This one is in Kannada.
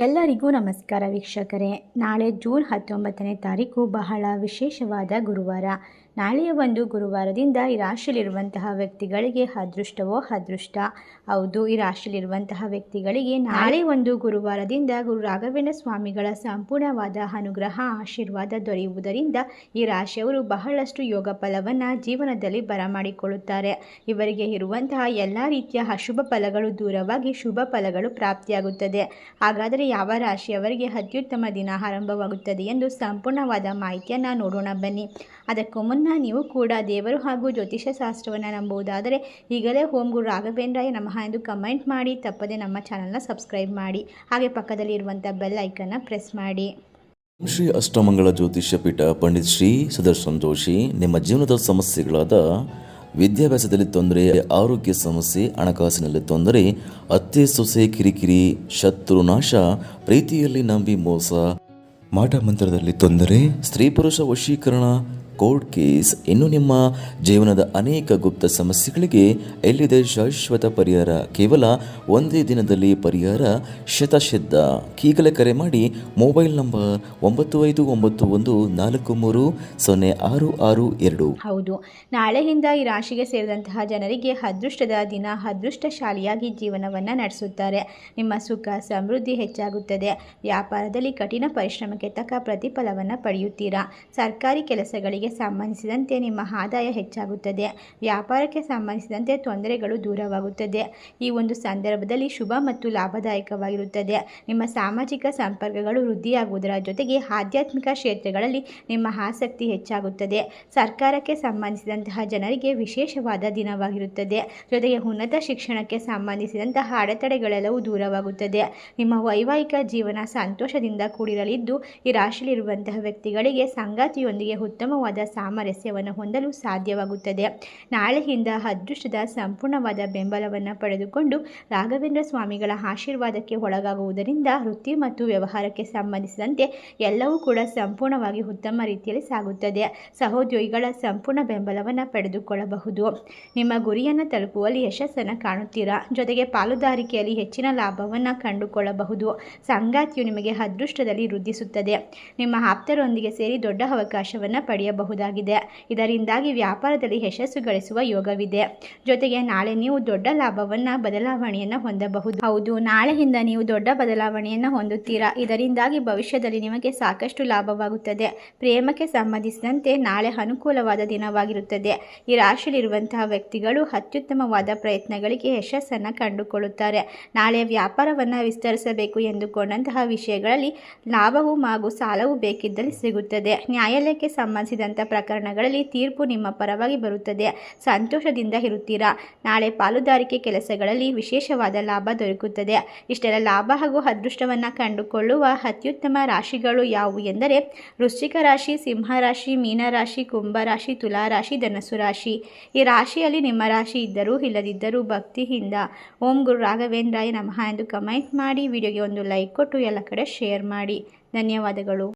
ಎಲ್ಲರಿಗೂ ನಮಸ್ಕಾರ ವೀಕ್ಷಕರೇ. ನಾಳೆ ಜೂನ್ ಹತ್ತೊಂಬತ್ತನೇ ತಾರೀಕು ಬಹಳ ವಿಶೇಷವಾದ ಗುರುವಾರ. ನಾಳೆಯ ಒಂದು ಗುರುವಾರದಿಂದ ಈ ರಾಶಿಯಲ್ಲಿರುವಂತಹ ವ್ಯಕ್ತಿಗಳಿಗೆ ಅದೃಷ್ಟವೋ ಅದೃಷ್ಟ. ಹೌದು, ಈ ರಾಶಿಯಲ್ಲಿರುವಂತಹ ವ್ಯಕ್ತಿಗಳಿಗೆ ನಾಳೆ ಒಂದು ಗುರುವಾರದಿಂದ ಗುರು ರಾಘವೇಂದ್ರ ಸ್ವಾಮಿಗಳ ಸಂಪೂರ್ಣವಾದ ಅನುಗ್ರಹ, ಆಶೀರ್ವಾದ ದೊರೆಯುವುದರಿಂದ ಈ ರಾಶಿಯವರು ಬಹಳಷ್ಟು ಯೋಗ ಫಲವನ್ನು ಜೀವನದಲ್ಲಿ ಬರಮಾಡಿಕೊಳ್ಳುತ್ತಾರೆ. ಇವರಿಗೆ ಇರುವಂತಹ ಎಲ್ಲ ರೀತಿಯ ಅಶುಭ ಫಲಗಳು ದೂರವಾಗಿ ಶುಭ ಫಲಗಳು ಪ್ರಾಪ್ತಿಯಾಗುತ್ತದೆ. ಹಾಗಾದರೆ ಯಾವ ರಾಶಿಯವರಿಗೆ ಅತ್ಯುತ್ತಮ ದಿನ ಆರಂಭವಾಗುತ್ತದೆ ಎಂದು ಸಂಪೂರ್ಣವಾದ ಮಾಹಿತಿಯನ್ನು ನೋಡೋಣ ಬನ್ನಿ. ಅದಕ್ಕೂ ಮುನ್ನ ನೀವು ಕೂಡ ದೇವರು ಹಾಗೂ ಜ್ಯೋತಿಷ ಶಾಸ್ತ್ರವನ್ನು ನಂಬುವುದಾದರೆ ಈಗಲೇ ಹೋಮ್ ಗುರು ರಾಘವೇಂದ್ರಾಯ ನಮಃ ಎಂದು ಕಮೆಂಟ್ ಮಾಡಿ, ತಪ್ಪದೆ ನಮ್ಮ ಚಾನಲ್ನ ಸಬ್ಸ್ಕ್ರೈಬ್ ಮಾಡಿ, ಹಾಗೆ ಪಕ್ಕದಲ್ಲಿ ಇರುವಂಥ ಬೆಲ್ ಐಕನ್ನ ಪ್ರೆಸ್ ಮಾಡಿ. ಶ್ರೀ ಅಷ್ಟಮಂಗಳ ಜ್ಯೋತಿಷ್ಯ ಪೀಠ ಪಂಡಿತ್ ಶ್ರೀ ಸುದರ್ಶನ್ ಜೋಶಿ ನಿಮ್ಮ ಜೀವನದ ಸಮಸ್ಯೆಗಳಾದ ವಿದ್ಯಾಭ್ಯಾಸದಲ್ಲಿ ತೊಂದರೆ, ಆರೋಗ್ಯ ಸಮಸ್ಯೆ, ಹಣಕಾಸಿನಲ್ಲಿ ತೊಂದರೆ, ಅತ್ತೆ ಸೊಸೆ ಕಿರಿಕಿರಿ, ಶತ್ರು ನಾಶ, ಪ್ರೀತಿಯಲ್ಲಿ ನಂಬಿ ಮೋಸ, ಮಾಟ ಮಂತ್ರದಲ್ಲಿ ತೊಂದರೆ, ಸ್ತ್ರೀ ಪುರುಷ ವಶೀಕರಣ ಕೋರ್ಟ್ ಕೇಸ್ ಇನ್ನು ನಿಮ್ಮ ಜೀವನದ ಅನೇಕ ಗುಪ್ತ ಸಮಸ್ಯೆಗಳಿಗೆ ಎಲ್ಲಿದೆ ಶಾಶ್ವತ ಪರಿಹಾರ? ಕೇವಲ ಒಂದೇ ದಿನದಲ್ಲಿ ಪರಿಹಾರ? ಶತಸಿದ್ಧ ಈಗಲೇ ಕರೆ ಮಾಡಿ ಮೊಬೈಲ್ ನಂಬರ್ ಒಂಬತ್ತು ಐದು ಒಂಬತ್ತು ಒಂದು ನಾಲ್ಕು ಮೂರು ಸೊನ್ನೆ ಆರು ಆರು ಎರಡು. ಹೌದು. ನಾಳೆಯಿಂದ ಈ ರಾಶಿಗೆ ಸೇರಿದಂತಹ ಜನರಿಗೆ ಅದೃಷ್ಟದ ದಿನ, ಅದೃಷ್ಟಶಾಲಿಯಾಗಿ ಜೀವನವನ್ನು ನಡೆಸುತ್ತಾರೆ. ನಿಮ್ಮ ಸುಖ, ಸಮೃದ್ಧಿ ಹೆಚ್ಚಾಗುತ್ತದೆ. ವ್ಯಾಪಾರದಲ್ಲಿ ಕಠಿಣ ಪರಿಶ್ರಮಕ್ಕೆ ತಕ್ಕ ಪ್ರತಿಫಲವನ್ನು ಪಡೆಯುತ್ತೀರಾ? ಸರ್ಕಾರಿ ಕೆಲಸಗಳಿಗೆ ಸಂಬಂಧಿಸಿದಂತೆ ನಿಮ್ಮ ಆದಾಯ ಹೆಚ್ಚಾಗುತ್ತದೆ. ವ್ಯಾಪಾರಕ್ಕೆ ಸಂಬಂಧಿಸಿದಂತೆ ತೊಂದರೆಗಳು ದೂರವಾಗುತ್ತದೆ. ಈ ಒಂದು ಸಂದರ್ಭದಲ್ಲಿ ಶುಭ ಮತ್ತು ಲಾಭದಾಯಕವಾಗಿರುತ್ತದೆ. ನಿಮ್ಮ ಸಾಮಾಜಿಕ ಸಂಪರ್ಕಗಳು ವೃದ್ಧಿಯಾಗುವುದರ ಜೊತೆಗೆ ಆಧ್ಯಾತ್ಮಿಕ ಕ್ಷೇತ್ರಗಳಲ್ಲಿ ನಿಮ್ಮ ಆಸಕ್ತಿ ಹೆಚ್ಚಾಗುತ್ತದೆ. ಸರ್ಕಾರಕ್ಕೆ ಸಂಬಂಧಿಸಿದಂತಹ ಜನರಿಗೆ ವಿಶೇಷವಾದ ದಿನವಾಗಿರುತ್ತದೆ. ಜೊತೆಗೆ ಉನ್ನತ ಶಿಕ್ಷಣಕ್ಕೆ ಸಂಬಂಧಿಸಿದಂತಹ ಅಡೆತಡೆಗಳೆಲ್ಲವೂ ದೂರವಾಗುತ್ತದೆ. ನಿಮ್ಮ ವೈವಾಹಿಕ ಜೀವನ ಸಂತೋಷದಿಂದ ಕೂಡಿರಲಿದ್ದು, ಈ ರಾಶಿಯಲ್ಲಿರುವಂತಹ ವ್ಯಕ್ತಿಗಳಿಗೆ ಸಂಗಾತಿಯೊಂದಿಗೆ ಉತ್ತಮವಾದ ಸಾಮರಸ್ಯವನ್ನು ಹೊಂದಲು ಸಾಧ್ಯವಾಗುತ್ತದೆ. ನಾಳೆಯಿಂದ ಅದೃಷ್ಟದ ಸಂಪೂರ್ಣವಾದ ಬೆಂಬಲವನ್ನು ಪಡೆದುಕೊಂಡು ರಾಘವೇಂದ್ರ ಸ್ವಾಮಿಗಳ ಆಶೀರ್ವಾದಕ್ಕೆ ಒಳಗಾಗುವುದರಿಂದ ವೃತ್ತಿ ಮತ್ತು ವ್ಯವಹಾರಕ್ಕೆ ಸಂಬಂಧಿಸಿದಂತೆ ಎಲ್ಲವೂ ಕೂಡ ಸಂಪೂರ್ಣವಾಗಿ ಉತ್ತಮ ರೀತಿಯಲ್ಲಿ ಸಾಗುತ್ತದೆ. ಸಹೋದ್ಯೋಗಿಗಳ ಸಂಪೂರ್ಣ ಬೆಂಬಲವನ್ನು ಪಡೆದುಕೊಳ್ಳಬಹುದು. ನಿಮ್ಮ ಗುರಿಯನ್ನು ತಲುಪುವಲ್ಲಿ ಯಶಸ್ಸನ್ನು ಕಾಣುತ್ತೀರಾ? ಜೊತೆಗೆ ಪಾಲುದಾರಿಕೆಯಲ್ಲಿ ಹೆಚ್ಚಿನ ಲಾಭವನ್ನು ಕಂಡುಕೊಳ್ಳಬಹುದು. ಸಂಗಾತಿಯು ನಿಮಗೆ ಅದೃಷ್ಟದಲ್ಲಿ ವೃದ್ಧಿಸುತ್ತದೆ. ನಿಮ್ಮ ಆಪ್ತರೊಂದಿಗೆ ಸೇರಿ ದೊಡ್ಡ ಅವಕಾಶವನ್ನು ಪಡೆಯಬಹುದಾಗಿದೆ ಇದರಿಂದಾಗಿ ವ್ಯಾಪಾರದಲ್ಲಿ ಯಶಸ್ಸು ಗಳಿಸುವ ಯೋಗವಿದೆ. ಜೊತೆಗೆ ನಾಳೆ ನೀವು ದೊಡ್ಡ ಲಾಭವನ್ನ, ಬದಲಾವಣೆಯನ್ನು ಹೊಂದಬಹುದು. ಹೌದು, ನಾಳೆಯಿಂದ ನೀವು ದೊಡ್ಡ ಬದಲಾವಣೆಯನ್ನು ಹೊಂದುತ್ತೀರಾ? ಇದರಿಂದಾಗಿ ಭವಿಷ್ಯದಲ್ಲಿ ನಿಮಗೆ ಸಾಕಷ್ಟು ಲಾಭವಾಗುತ್ತದೆ. ಪ್ರೇಮಕ್ಕೆ ಸಂಬಂಧಿಸಿದಂತೆ ನಾಳೆ ಅನುಕೂಲವಾದ ದಿನವಾಗಿರುತ್ತದೆ. ಈ ರಾಶಿಯಲ್ಲಿರುವಂತಹ ವ್ಯಕ್ತಿಗಳು ಅತ್ಯುತ್ತಮವಾದ ಪ್ರಯತ್ನಗಳಿಗೆ ಯಶಸ್ಸನ್ನ ಕಂಡುಕೊಳ್ಳುತ್ತಾರೆ. ನಾಳೆ ವ್ಯಾಪಾರವನ್ನ ವಿಸ್ತರಿಸಬೇಕು ಎಂದುಕೊಂಡಂತಹ ವಿಷಯಗಳಲ್ಲಿ ಲಾಭವು ಹಾಗೂ ಸಾಲವು ಬೇಕಿದ್ದಲ್ಲಿ ಸಿಗುತ್ತದೆ. ನ್ಯಾಯಾಲಯಕ್ಕೆ ಸಂಬಂಧಿಸಿದಂಥ ಪ್ರಕರಣಗಳಲ್ಲಿ ತೀರ್ಪು ನಿಮ್ಮ ಪರವಾಗಿ ಬರುತ್ತದೆ. ಸಂತೋಷದಿಂದ ಇರುತ್ತೀರಾ? ನಾಳೆ ಪಾಲುದಾರಿಕೆ ಕೆಲಸಗಳಲ್ಲಿ ವಿಶೇಷವಾದ ಲಾಭ ದೊರಕುತ್ತದೆ. ಇಷ್ಟೆಲ್ಲ ಲಾಭ ಹಾಗೂ ಅದೃಷ್ಟವನ್ನು ಕಂಡುಕೊಳ್ಳುವ ಅತ್ಯುತ್ತಮ ರಾಶಿಗಳು ಯಾವುವು ಎಂದರೆ ವೃಶ್ಚಿಕ ರಾಶಿ, ಸಿಂಹ ರಾಶಿ ಮೀನರಾಶಿ ಕುಂಭರಾಶಿ ತುಲಾರಾಶಿ ಧನಸು ರಾಶಿ. ಈ ರಾಶಿಯಲ್ಲಿ ನಿಮ್ಮ ರಾಶಿ ಇದ್ದರೂ ಇಲ್ಲದಿದ್ದರೂ ಭಕ್ತಿಯಿಂದ ಓಂ ಗುರು ರಾಘವೇಂದ್ರಾಯ ನಮಃ ಎಂದು ಕಮೆಂಟ್ ಮಾಡಿ. ವಿಡಿಯೋಗೆ ಒಂದು ಲೈಕ್ ಕೊಟ್ಟು ಎಲ್ಲ ಕಡೆ ಶೇರ್ ಮಾಡಿ. ಧನ್ಯವಾದಗಳು.